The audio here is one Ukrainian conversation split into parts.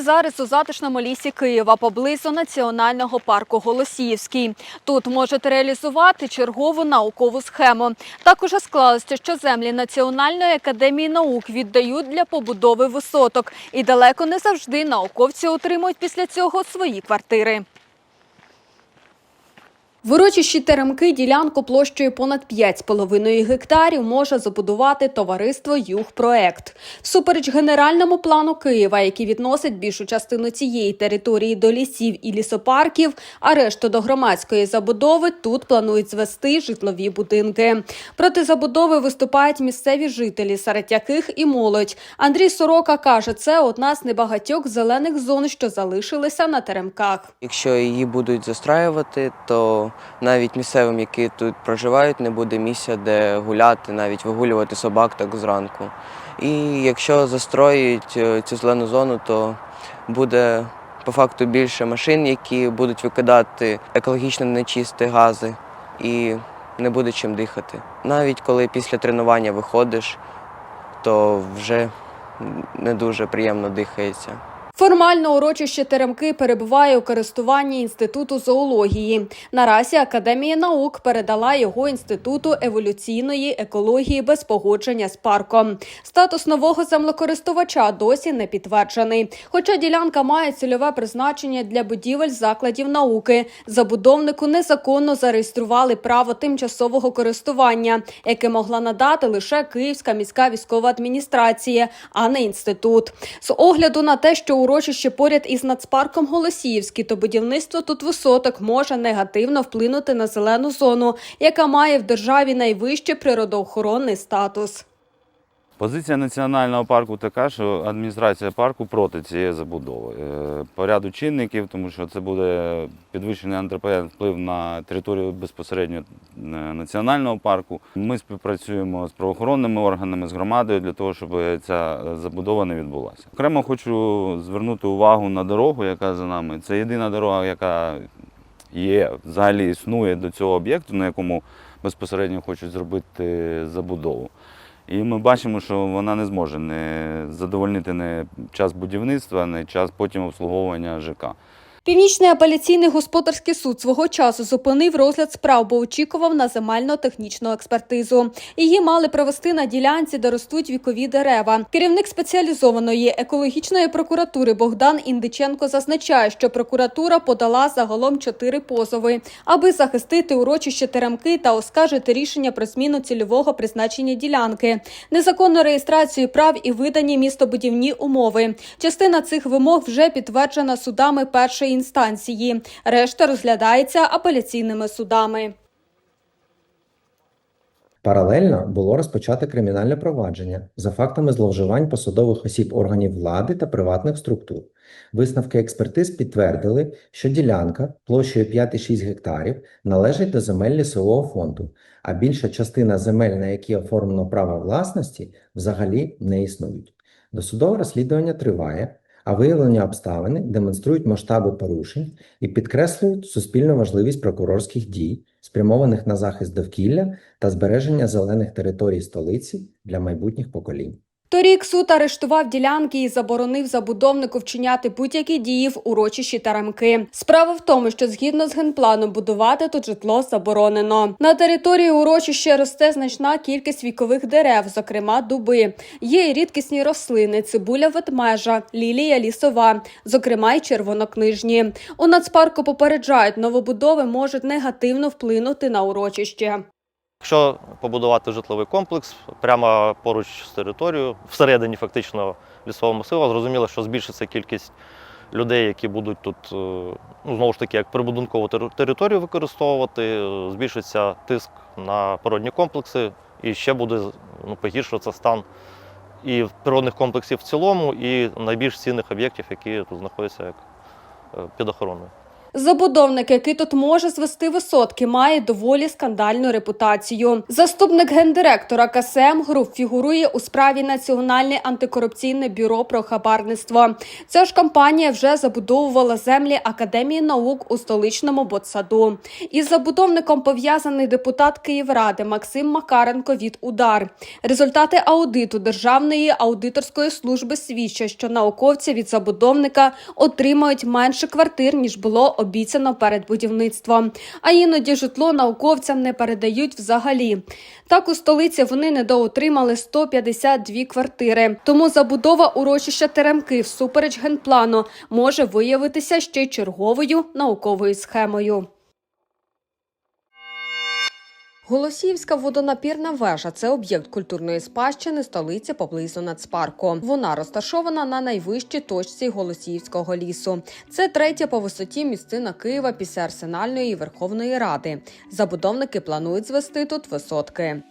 Зараз у затишному лісі Києва поблизу національного парку Голосіївський. Тут можуть реалізувати чергову наукову схему. Так уже склалося, що землі Національної академії наук віддають для побудови висоток, і далеко не завжди науковці отримують після цього свої квартири. В урочищі Теремки ділянку площею понад 5,5 гектарів може забудувати товариство «Югпроект». Всупереч генеральному плану Києва, який відносить більшу частину цієї території до лісів і лісопарків, а решту до громадської забудови, тут планують звести житлові будинки. Проти забудови виступають місцеві жителі, серед яких і молодь. Андрій Сорока каже, це одна з небагатьох зелених зон, що залишилися на Теремках. Якщо її будуть застраювати, то навіть місцевим, які тут проживають, не буде місця, де гуляти, навіть вигулювати собак так зранку. І якщо застроюють е, цю зелену зону, то буде по факту більше машин, які будуть викидати екологічно нечисті гази і не буде чим дихати. Навіть коли після тренування виходиш, то вже не дуже приємно дихається. Формально урочище Теремки перебуває у користуванні Інституту зоології. Наразі Академія наук передала його інституту еволюційної екології без погодження з парком. Статус нового землекористувача досі не підтверджений. Хоча ділянка має цільове призначення для будівель закладів науки. Забудовнику незаконно зареєстрували право тимчасового користування, яке могла надати лише Київська міська військова адміністрація, а не інститут. З огляду на те, що урочище поряд із нацпарком Голосіївський, то будівництво тут висоток може негативно вплинути на зелену зону, яка має в державі найвищий природоохоронний статус. Позиція національного парку така, що адміністрація парку проти цієї забудови. Е, По ряду чинників, тому що це буде підвищений антропогенний вплив на територію безпосередньо національного парку. Ми співпрацюємо з правоохоронними органами, з громадою для того, щоб ця забудова не відбулася. Окремо хочу звернути увагу на дорогу, яка за нами. Це єдина дорога, яка є, взагалі існує до цього об'єкту, на якому безпосередньо хочуть зробити забудову. І ми бачимо, що вона не зможе не задовольнити не час будівництва, не час потім обслуговування ЖК. Північний апеляційний господарський суд свого часу зупинив розгляд справ, бо очікував на земельно-технічну експертизу. Її мали провести на ділянці, де ростуть вікові дерева. Керівник спеціалізованої екологічної прокуратури Богдан Індиченко зазначає, що прокуратура подала загалом чотири позови, аби захистити урочище Теремки та оскаржити рішення про зміну цільового призначення ділянки, незаконну реєстрацію прав і видані містобудівні умови. Частина цих вимог вже підтверджена судами першої інстанції. Решта розглядається апеляційними судами. Паралельно було розпочато кримінальне провадження за фактами зловживань посадових осіб органів влади та приватних структур. Висновки експертиз підтвердили, що ділянка площею 5,6 гектарів належить до земель лісового фонду, а більша частина земель, на які оформлено право власності, взагалі не існують. Досудове розслідування триває, а виявлені обставини демонструють масштаби порушень і підкреслюють суспільну важливість прокурорських дій, спрямованих на захист довкілля та збереження зелених територій столиці для майбутніх поколінь. Торік суд арештував ділянки і заборонив забудовнику вчиняти будь-які дії в урочищі Тарамки. Справа в тому, що згідно з генпланом будувати тут житло заборонено. На території урочища росте значна кількість вікових дерев, зокрема дуби. Є й рідкісні рослини, цибуля ведмежа, лілія лісова, зокрема й червонокнижні. У нацпарку попереджають, новобудови можуть негативно вплинути на урочище. Якщо побудувати житловий комплекс прямо поруч з територією, всередині фактично лісового масиву, зрозуміло, що збільшиться кількість людей, які будуть тут е, ну, знову ж таки як прибудинкову територію використовувати, е, збільшиться тиск на природні комплекси і ще буде ну, погіршуватися стан і природних комплексів в цілому, і найбільш цінних об'єктів, які тут знаходяться як е, під охороною. Забудовник, який тут може звести висотки, має доволі скандальну репутацію. Заступник гендиректора КСМ Груп фігурує у справі Національне антикорупційне бюро про хабарництво. Ця ж компанія вже забудовувала землі Академії наук у столичному Ботсаду. Із забудовником пов'язаний депутат Київради Максим Макаренко від удар. Результати аудиту Державної аудиторської служби свідчать, що науковці від забудовника отримають менше квартир ніж було обіцяно перед будівництвом. А іноді житло науковцям не передають взагалі. Так у столиці вони недоотримали 152 квартири. Тому забудова урочища Теремки всупереч генплану може виявитися ще черговою науковою схемою. Голосіївська водонапірна вежа це об'єкт культурної спадщини столиці поблизу нацпарку. Вона розташована на найвищій точці Голосіївського лісу. Це третя по висоті місцина Києва після Арсенальної і Верховної Ради. Забудовники планують звести тут висотки.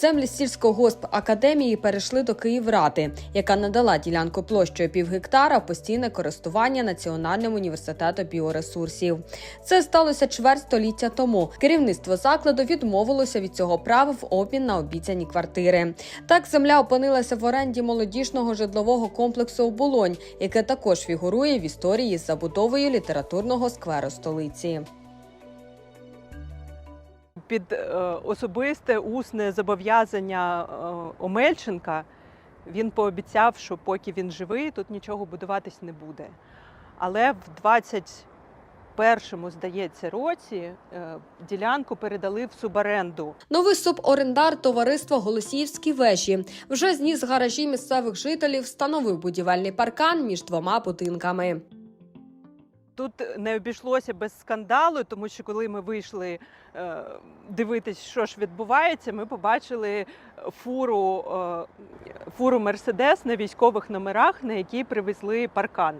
Землі сільськогосп академії перейшли до Київради, яка надала ділянку площею пів гектара в постійне користування Національним університетом біоресурсів. Це сталося чверть століття тому. Керівництво закладу відмовилося від цього права в обмін на обіцяні квартири. Так земля опинилася в оренді молодіжного житлового комплексу Оболонь, яке також фігурує в історії з забудовою літературного скверу столиці. Під е, особисте усне зобов'язання е, Омельченка він пообіцяв, що поки він живий, тут нічого будуватись не буде. Але в 21-му, здається, році е, ділянку передали в суборенду. Новий суборендар товариства Голосіївські вежі вже зніс гаражі місцевих жителів, встановив будівельний паркан між двома будинками. Тут не обійшлося без скандалу, тому що коли ми вийшли е, дивитись, що ж відбувається, ми побачили фуру, е, фуру Мерседес на військових номерах, на якій привезли паркан.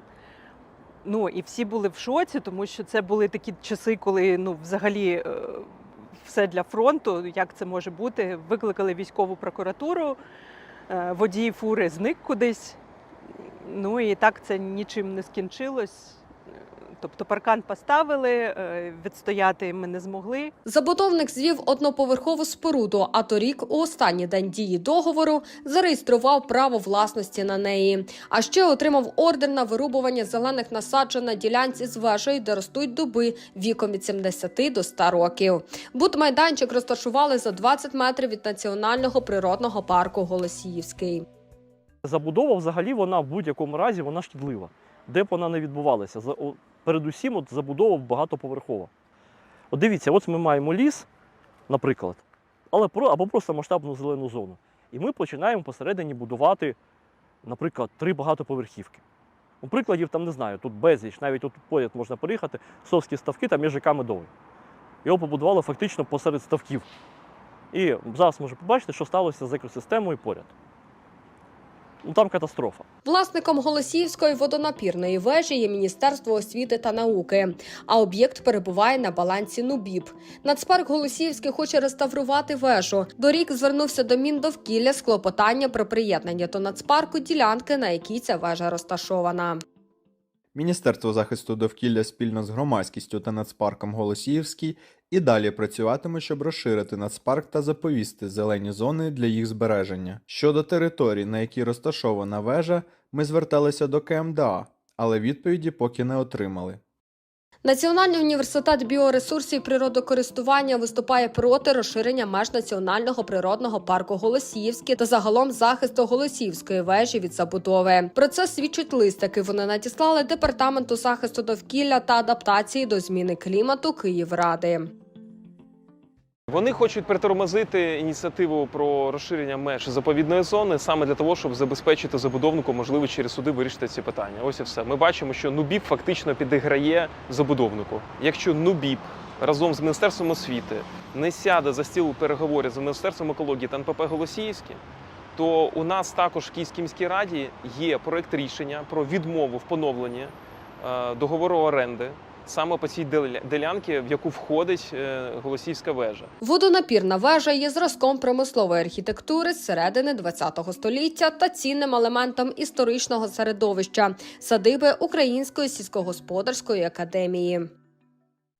Ну і всі були в шоці, тому що це були такі часи, коли ну, взагалі е, все для фронту. Як це може бути? Викликали військову прокуратуру, е, водій фури зник кудись. Ну і так це нічим не скінчилось. Тобто паркан поставили, е, відстояти ми не змогли. Забудовник звів одноповерхову споруду, а торік, у останній день дії договору, зареєстрував право власності на неї. А ще отримав ордер на вирубування зелених насаджень на ділянці з вежею, де ростуть дуби віком від 70 до 100 років. Будмайданчик розташували за 20 метрів від національного природного парку Голосіївський. Забудова взагалі вона в будь-якому разі вона шкідлива. Де б вона не відбувалася. Передусім, от забудова багатоповерхова. От дивіться, от ми маємо ліс, наприклад, але про, або просто масштабну зелену зону. І ми починаємо посередині будувати, наприклад, три багатоповерхівки. У прикладів там не знаю, тут безліч, навіть тут поряд можна переїхати, совські ставки, там є ЖК Медовий. Його побудували фактично посеред ставків. І зараз можна побачити, що сталося з екосистемою поряд. Ну там катастрофа. Власником Голосіївської водонапірної вежі є Міністерство освіти та науки, а об'єкт перебуває на балансі НУБІП. Нацпарк Голосіївський хоче реставрувати вежу. Дорік звернувся до Міндовкілля з клопотання про приєднання до нацпарку ділянки, на якій ця вежа розташована. Міністерство захисту довкілля спільно з громадськістю та нацпарком Голосіївський і далі працюватиме, щоб розширити нацпарк та заповісти зелені зони для їх збереження. Щодо територій, на якій розташована вежа, ми зверталися до КМДА, але відповіді поки не отримали. Національний університет біоресурсів і природокористування виступає проти розширення меж національного природного парку Голосіївський та загалом захисту Голосіївської вежі від забудови. Про це свідчить лист, який вони надіслали департаменту захисту довкілля та адаптації до зміни клімату Київради. Вони хочуть притормозити ініціативу про розширення меж заповідної зони саме для того, щоб забезпечити забудовнику можливість через суди вирішити ці питання. Ось і все. Ми бачимо, що НУБІП фактично підіграє забудовнику. Якщо НУБІП разом з Міністерством освіти не сяде за стіл переговорів з Міністерством екології та НПП Голосіївське, то у нас також в Київській міській раді є проект рішення про відмову в поновленні е, договору оренди саме по цій ділянці, в яку входить е, Голосіївська вежа. Водонапірна вежа є зразком промислової архітектури з середини ХХ століття та цінним елементом історичного середовища садиби Української сільськогосподарської академії.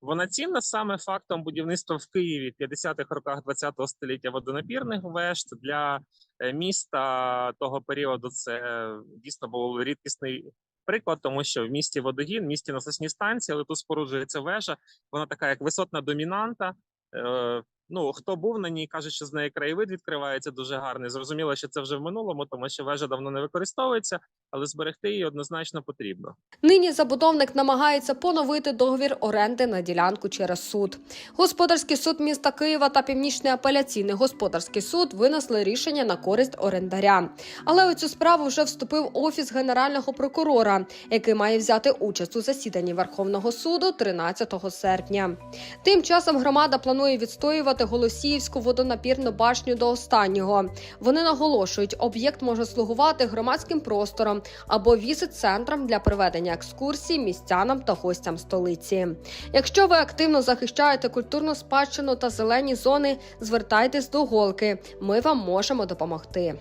Вона цінна саме фактом будівництва в Києві в 50-х роках ХХ століття водонапірних веж Це для е, міста того періоду. Це е, дійсно був рідкісний приклад, тому що в місті водогін, в місті насосні станції, але тут споруджується вежа. Вона така як висотна домінанта. Е, Ну, хто був на ній, каже, що з неї краєвид відкривається дуже гарний. Зрозуміло, що це вже в минулому, тому що вежа давно не використовується, але зберегти її однозначно потрібно. Нині забудовник намагається поновити договір оренди на ділянку через суд. Господарський суд міста Києва та Північний апеляційний господарський суд винесли рішення на користь орендаря. Але у цю справу вже вступив офіс генерального прокурора, який має взяти участь у засіданні Верховного суду 13 серпня. Тим часом громада планує відстоювати Голосіївську водонапірну башню до останнього. Вони наголошують, об'єкт може слугувати громадським простором або візит-центром для проведення екскурсій містянам та гостям столиці. Якщо ви активно захищаєте культурну спадщину та зелені зони, звертайтесь до голки. Ми вам можемо допомогти.